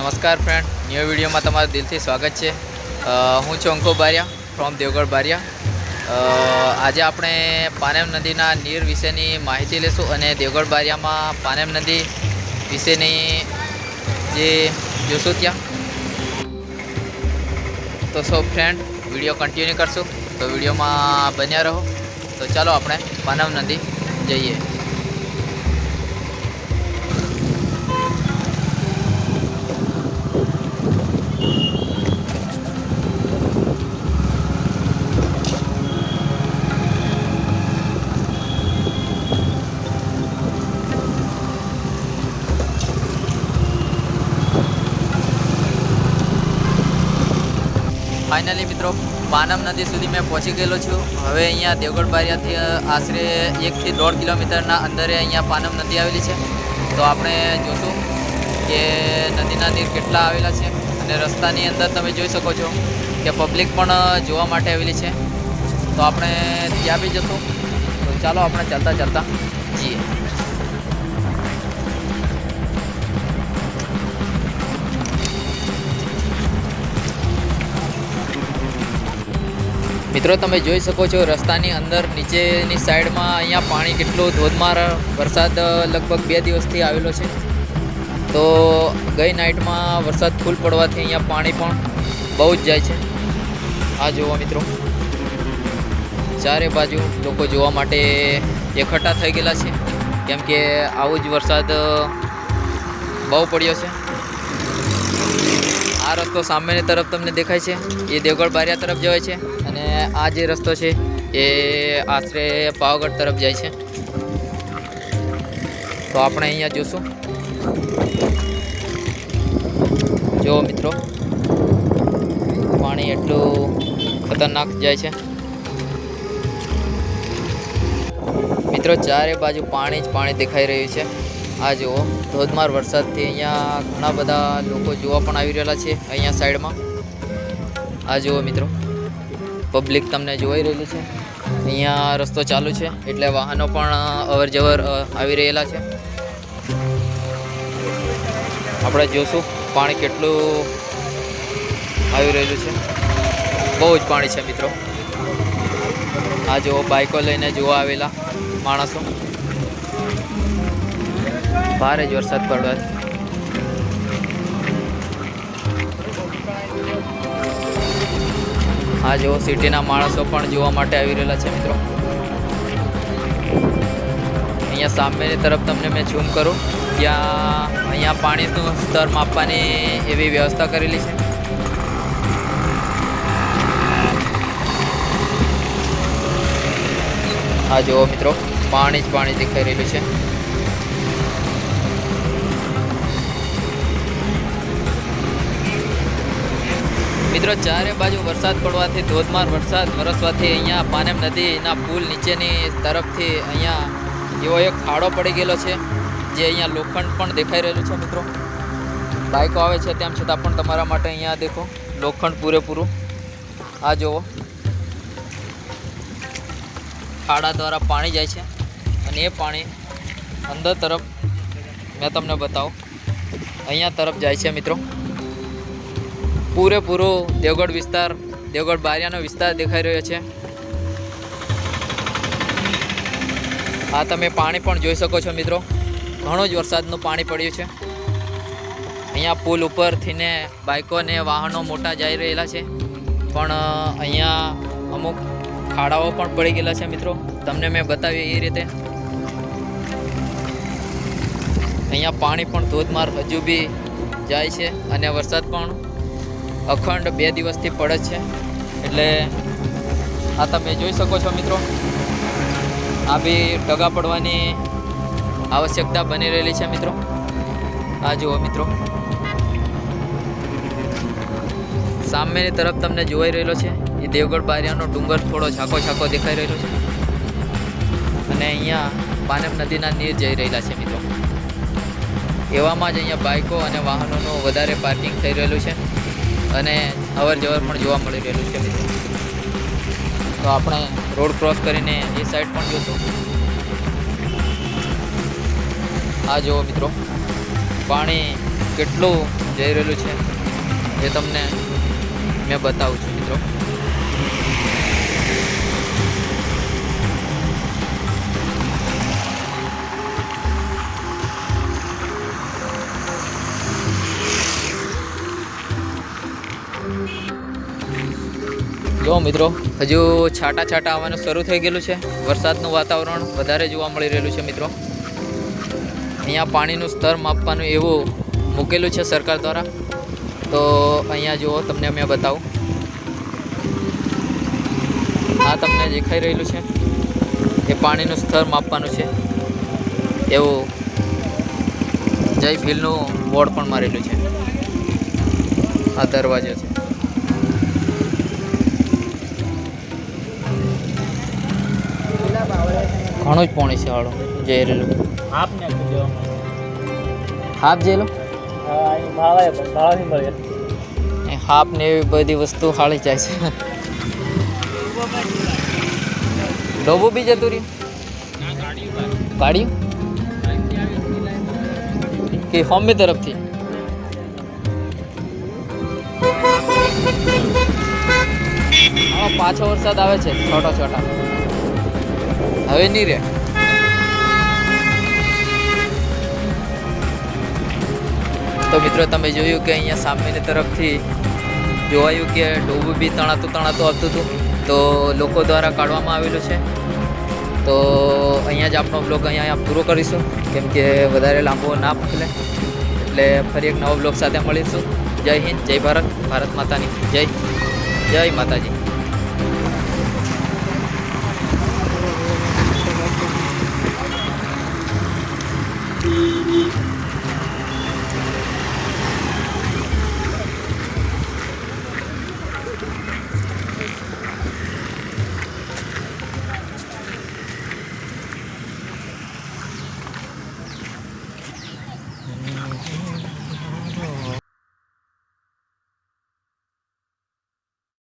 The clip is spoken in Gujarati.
નમસ્કાર ફ્રેન્ડ ન્યૂ વિડીયોમાં તમારું દિલથી સ્વાગત છે. હું છું અંકો બારિયા ફ્રોમ દેવગઢ બારિયા. આજે આપણે પાનેમ નદીના નીર વિશેની માહિતી લઈશું અને દેવગઢ બારિયામાં પાનેમ નદી વિશેની જે જોશું ત્યાં. તો સો ફ્રેન્ડ વીડિયો કન્ટિન્યુ કરશું. તો વિડીયોમાં બન્યા રહો. તો ચાલો આપણે પાનમ નદી જઈએ. ફાઇનલી મિત્રો, પાનમ નદી સુધી મેં પહોંચી ગયેલો છું. હવે અહીંયા દેવગઢ બારિયાથી આશરે એકથી દોઢ કિલોમીટરના અંદરે અહીંયા પાનમ નદી આવેલી છે. તો આપણે જોશું કે નદીના નીર કેટલા આવેલા છે અને રસ્તાની અંદર તમે જોઈ શકો છો કે પબ્લિક પણ જોવા માટે આવેલી છે. તો આપણે ત્યાં બી જશું. તો ચાલો, આપણે ચાલતા ચાલતા જઈએ. મિત્રો, તમે જોઈ શકો છો રસ્તાની અંદર, નીચેની સાઈડમાં અહીંયા પાણી કેટલું ધોધમાર વરસાદ લગભગ બે દિવસથી આવેલો છે. તો ગઈ નાઇટમાં વરસાદ ફૂલ પડવાથી અહીંયા પાણી પણ બહુ જ જાય છે. આ જોવા મિત્રો. ચારે બાજુ લોકો જોવા માટે એકઠા થઈ ગયેલા છે. કેમ કે આવો જ વરસાદ બહુ પડ્યો છે. આ રસ્તો સામેની તરફ તમને દેખાય છે. એ દેવગઢ બારિયા તરફ જવાય છે અને આ જે રસ્તો છે એ આશરે પાવાગઢ તરફ જાય છે. તો આપણે અહીંયા જોશું. જો મિત્રો, પાણી એટલું ખતરનાક જાય છે. મિત્રો, ચારે બાજુ પાણી જ પાણી દેખાઈ રહ્યું છે. આ જુઓ. ધોધમાર વરસાદથી અહીંયા ઘણા બધા લોકો જોવા પણ આવી રહેલા છે અહીંયા સાઈડમાં. આ જુઓ મિત્રો, પબ્લિક તમને જોઈ રહેલી છે. અહીંયા રસ્તો ચાલુ છે, એટલે વાહનો પણ અવર જવર આવી રહેલા છે. આપણે જોશું પાણી કેટલું આવી રહેલું છે. બહુ જ પાણી છે મિત્રો. આ જુઓ બાઇકો લઈને જોવા આવેલા માણસો. ભારે જ વરસાદ પડવા આ જેવો સિટીના માણસો પણ જોવા માટે આવી રહેલા છે મિત્રો. અહીંયા સામેની તરફ તમને મેં ઝૂમ કરું. ત્યાં અહીંયા પાણીનું સ્તર માપવાની એવી વ્યવસ્થા કરેલી છે. આ જુઓ મિત્રો, પાણી જ પાણી દેખાઈ રહેલું છે. મિત્રો, ચારે બાજુ વરસાદ પડવાથી ધોધમાર વરસાદ વરસવાથી અહીંયા પાનેમ નદીના પુલ નીચેની તરફથી અહીંયા એવો એક ખાડો પડી ગયેલો છે, જે અહીંયા લોખંડ પણ દેખાઈ રહેલું છે મિત્રો. બાઇકો આવે છે, તેમ છતાં પણ તમારા માટે અહીંયા દેખો, લોખંડ પૂરેપૂરું. આ જુઓ. ખાડા દ્વારા પાણી જાય છે અને એ પાણી અંદર તરફ મેં તમને બતાવું. અહીંયા તરફ જાય છે મિત્રો. પૂરેપૂરો દેવગઢ વિસ્તાર, દેવગઢ બારિયાનો વિસ્તાર દેખાઈ રહ્યો છે. આ તમે પાણી પણ જોઈ શકો છો મિત્રો. ઘણો જ વરસાદનું પાણી પડ્યું છે. અહીંયા પુલ ઉપરથીને બાઇકો અને વાહનો મોટા જઈ રહેલા છે. પણ અહીંયા અમુક ખાડાઓ પણ પડી ગયેલા છે મિત્રો. તમને મેં બતાવી એ રીતે. અહીંયા પાણી પણ ધોધમાર હજુ બી જાય છે અને વરસાદ પણ અખંડ બે દિવસથી પડે છે. એટલે આ તમે જોઈ શકો છો મિત્રો. આ બી ટગા પડવાની આવશ્યકતા બની રહેલી છે મિત્રો. આ જુઓ મિત્રો. સામેની તરફ તમને જોવાઈ રહેલો છે. એ દેવગઢ બારિયાનો ડુંગર થોડો ઝાંકો ઝાંકો દેખાઈ રહેલો છે. અને અહીંયા પાનમ નદીના નીર જઈ રહેલા છે મિત્રો. એવામાં જ અહીંયા બાઇકો અને વાહનોનું વધારે પાર્કિંગ થઈ રહેલું છે. અને અવર જવર પણ જોવા મળી રહેલું છે. તો આપણે રોડ ક્રોસ કરીને એ સાઈડ પણ જોશું. આ જુઓ મિત્રો, પાણી કેટલું જઈ રહેલું છે એ તમને મેં બતાવું છું મિત્રો. જો મિત્રો, હજુ છાટા છાટા આવવાનું શરૂ થઈ ગયેલું છે. વરસાદનું વાતાવરણ વધારે જોવા મળી રહેલું છે મિત્રો. અહીંયા પાણીનું સ્તર માપવાનું એવું મૂકેલું છે સરકાર દ્વારા. તો અહીંયા જુઓ, તમને અમે બતાવું. આ તમને દેખાઈ રહેલું છે. એ પાણીનું સ્તર માપવાનું છે. એવું જય ભીલનું બોર્ડ પણ મારેલું છે. આ દરવાજો છે. ઘણું જ પાણી છે વાળો. રહેલું ને હાફ જેલો હાફ ને એવી બધી વસ્તુ હાળી જાય છે. ડોબો બી જતું રહ્યું? ગાડી કે હોમી તરફથી? પાછો વરસાદ આવે છે છોટા છોટા. હવે નહીં રે. તો મિત્રો, તમે જોયું કે અહીંયા સામેની તરફથી જોવાયું કે ડોબું બી તણાતું તણાતું આવતું હતું. તો લોકો દ્વારા કાઢવામાં આવેલું છે. તો અહીંયા જ આપણો બ્લોગ અહીંયા પૂરો કરીશું. કેમ કે વધારે લાંબો ના પકડે. એટલે ફરી એક નવો બ્લોગ સાથે મળીશું. જય હિન્દ, જય ભારત. ભારત માતાની. જય. જય માતાજી.